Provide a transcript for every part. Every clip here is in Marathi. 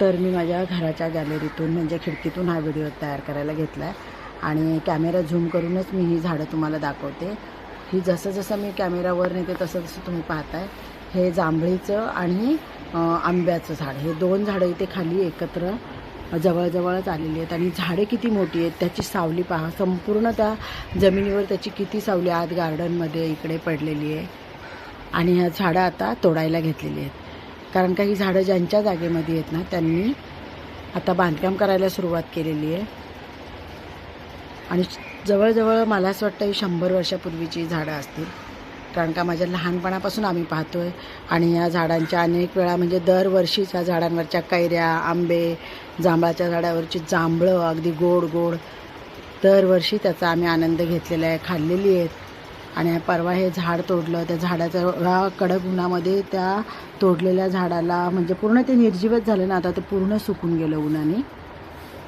तर मी माझ्या घराच्या गॅलरीतून म्हणजे खिडकीतून हा व्हिडिओ तयार करायला घेतला आहे आणि कॅमेरा झूम करूनच मी ही झाडं तुम्हाला दाखवते. ही जसं जसं मी कॅमेरावर नेते तसं तसं तुम्ही पाहताय. हे जांभळीचं आणि आंब्याचं झाड. हे दोन झाडं इथे खाली एकत्र जवळजवळच आलेली आहेत. आणि झाडे किती मोठी आहेत त्याची सावली पहा. संपूर्ण त्या जमिनीवर त्याची किती सावली आत गार्डनमध्ये इकडे पडलेली आहे. आणि ह्या झाडं आता तोडायला घेतलेली आहेत. कारण का ही झाडं ज्यांच्या जागेमध्ये आहेत ना त्यांनी आता बांधकाम करायला सुरुवात केलेली आहे. आणि जवळजवळ मला असं वाटतं ही शंभर वर्षापूर्वीची झाडं असतील. कारण का माझ्या लहानपणापासून आम्ही पाहतो आहे आणि या झाडांच्या अनेक वेळा म्हणजे दरवर्षीच या झाडांवरच्या कैऱ्या आंबे जांभळाच्या झाडावरची जांभळं अगदी गोड गोड दरवर्षी त्याचा आम्ही आनंद घेतलेला आहे खाल्लेली आहेत. आणि परवा हे झाड तोडलं. त्या झाडाच्या कडक उन्हामध्ये त्या तोडलेल्या झाडाला म्हणजे पूर्ण ते निर्जीवच झालं ना आता ते पूर्ण सुकून गेलं उन्हाने.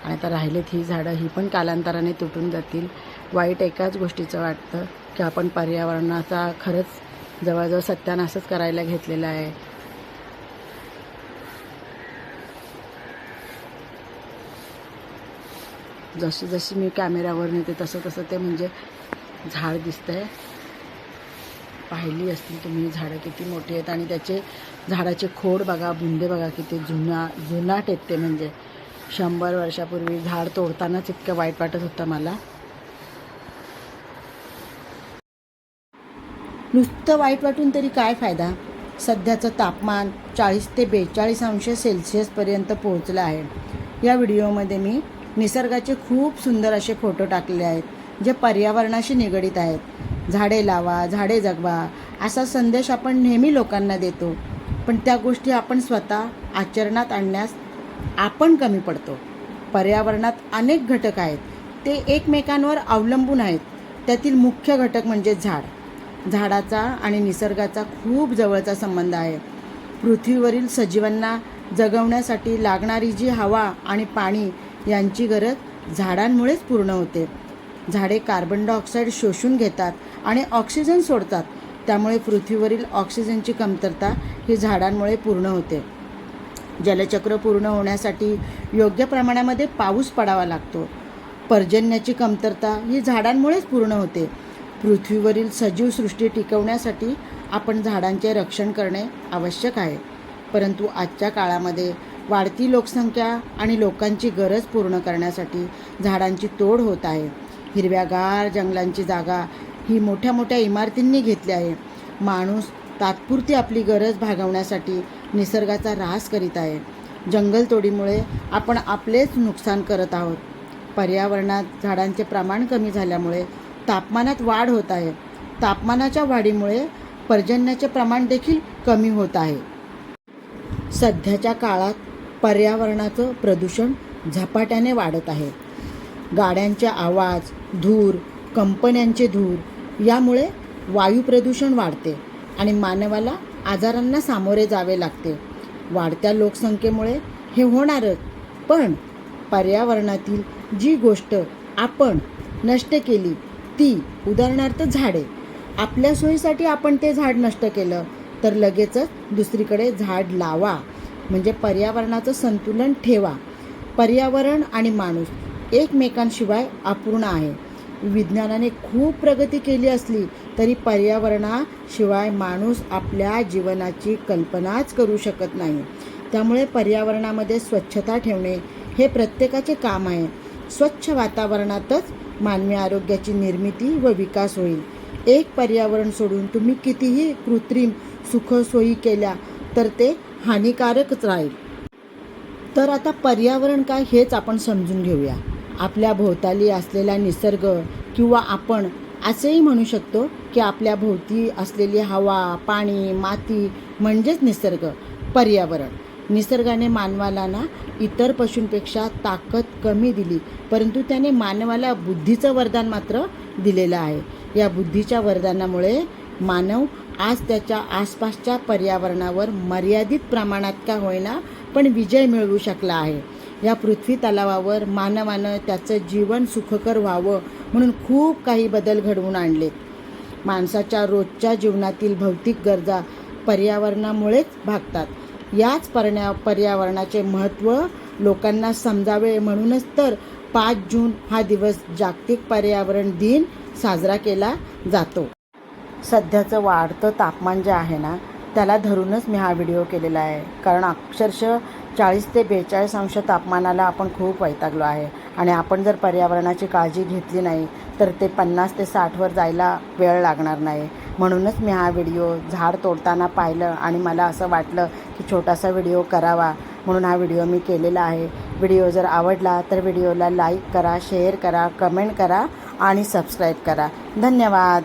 आणि आता राहिलेत ही झाडं ही पण कालांतराने तुटून जातील. वाईट एकाच गोष्टीचं वाटतं की आपण पर्यावरणाचा खरंच जवळजवळ सत्यानाशच करायला घेतलेला आहे. जशी जशी मी कॅमेऱ्यावर नेते तसं तसं ते म्हणजे झाड दिसतंय. पाहिली असतील तुम्ही झाडं किती मोठी आहेत आणि त्याचे झाडाचे खोड बघा बुंदे बघा किती जुना जुनाट आहेत ते म्हणजे. शंभर वर्षापूर्वी झाड तोडतानाच इतकं वाईट वाटत होतं मला. नुसतं वाईट वाटून तरी काय फायदा? सध्याचं तापमान चाळीस ते बेचाळीस अंश सेल्सिअसपर्यंत पोहोचलं आहे. या व्हिडिओमध्ये मी निसर्गाचे खूप सुंदर असे फोटो टाकले आहेत जे पर्यावरणाशी निगडीत आहेत. झाडे लावा झाडे जगवा असा संदेश आपण नेहमी लोकांना देतो. पण त्या गोष्टी आपण स्वतः आचरणात आणण्यास आपण कमी पडतो. पर्यावरणात अनेक घटक आहेत. ते एकमेकांवर अवलंबून आहेत. त्यातील मुख्य घटक म्हणजे झाड. झाडाचा आणि निसर्गाचा खूप जवळचा संबंध आहे. पृथ्वीवरील सजीवांना जगवण्यासाठी लागणारी जी हवा आणि पाणी यांची गरज झाडांमुळेच पूर्ण होते. झाडे कार्बन डायऑक्साईड शोषून घेतात आणि ऑक्सिजन सोडतात. त्यामुळे पृथ्वीवरील ऑक्सिजनची कमतरता ही झाडांमुळे पूर्ण होते. जलचक्र पूर्ण होण्यासाठी योग्य प्रमाणामध्ये पाऊस पडावा लागतो. पर्जन्याची कमतरता ही झाडांमुळेच पूर्ण होते. पृथ्वीवरील सजीव सृष्टी टिकवण्यासाठी आपण झाडांचे रक्षण करणे आवश्यक आहे. परंतु आजच्या काळामध्ये वाढती लोकसंख्या आणि लोकांची गरज पूर्ण करण्यासाठी झाडांची तोड होत आहे. हिरव्यागार जंगलांची जागा ही मोठ्या मोठ्या इमारतींनी घेतली आहे. माणूस तात्पुरती आपली गरज भागवण्यासाठी निसर्गाचा ऱ्हास करीत आहे. जंगलतोडीमुळे आपण आपलेच नुकसान करत आहोत. पर्यावरणात झाडांचे प्रमाण कमी झाल्यामुळे तापमानात वाढ होत आहे. तापमानाच्या वाढीमुळे पर्जन्याचे प्रमाण देखील कमी होत आहे. सध्याच्या काळात पर्यावरणाचं प्रदूषण झपाट्याने वाढत आहे. गाड्यांचे आवाज धूर कंपन्यांचे धूर यामुळे वायू प्रदूषण वाढते आणि मानवाला आजारांना सामोरे जावे लागते. वाढत्या लोकसंख्येमुळे हे होणारच पण पर्यावरणातील जी गोष्ट आपण नष्ट केली ती उदाहरणार्थ झाडे. आपल्या सोयीसाठी आपण ते झाड नष्ट केलं तर लगेचच दुसरीकडे झाड लावा. म्हणजे पर्यावरणाचं संतुलन ठेवा. पर्यावरण आणि माणूस एकमेकांशिवाय अपूर्ण आहे. विज्ञानाने खूप प्रगती केली असली तरी पर्यावरणाशिवाय माणूस आपल्या जीवनाची कल्पनाच करू शकत नाही. त्यामुळे पर्यावरणामध्ये स्वच्छता ठेवणे हे प्रत्येकाचे काम आहे. स्वच्छ वातावरणातच मानवी आरोग्याची निर्मिती व विकास होईल. एक पर्यावरण सोडून तुम्ही कितीही कृत्रिम सुखसोयी केल्या तर ते हानिकारकच राहील. तर आता पर्यावरण काय हेच आपण समजून घेऊया. आपल्या भोवताली असलेला निसर्ग किंवा आपण असेही म्हणू शकतो की आपल्या भोवती असलेली हवा पाणी माती म्हणजेच निसर्ग पर्यावरण. निसर्गाने मानवाला ना इतर पशूंपेक्षा ताकद कमी दिली परंतु त्याने मानवाला बुद्धीचं वरदान मात्र दिलेलं आहे. या बुद्धीच्या वरदानामुळे मानव आज त्याच्या आसपासच्या पर्यावरणावर मर्यादित प्रमाणात का होईना पण विजय मिळवू शकला आहे. या पृथ्वी तलावावर मानवानं त्याचं जीवन सुखकर व्हावं म्हणून खूप काही बदल घडवून आणलेत माणसाच्या रोजच्या जीवनातील भौतिक गरजा पर्यावरणामुळेच भागतात. याच पर्या पर्यावरणाचे महत्त्व लोकांना समजावे म्हणूनच तर पाच जून हा दिवस जागतिक पर्यावरण दिन साजरा केला जातो. सध्याचं वाढतं तापमान जे आहे ना त्याला धरूनच मी हा व्हिडिओ केलेला आहे. कारण अक्षरशः चाळीस ते बेचाळीस अंश तापमानाला आपण खूप वैतागलो आहे. आणि आपण जर पर्यावरणाची काळजी घेतली नाही तर ते पन्नास ते साठवर जायला वेळ लागणार नाही. म्हणूनच मी हा व्हिडिओ झाड तोडताना पाहिलं आणि मला असं वाटलं की छोटासा व्हिडिओ करावा म्हणून हा व्हिडिओ मी केलेला आहे. व्हिडिओ जर आवडला तर व्हिडिओला लाईक करा शेअर करा कमेंट करा आणि सबस्क्राईब करा. धन्यवाद.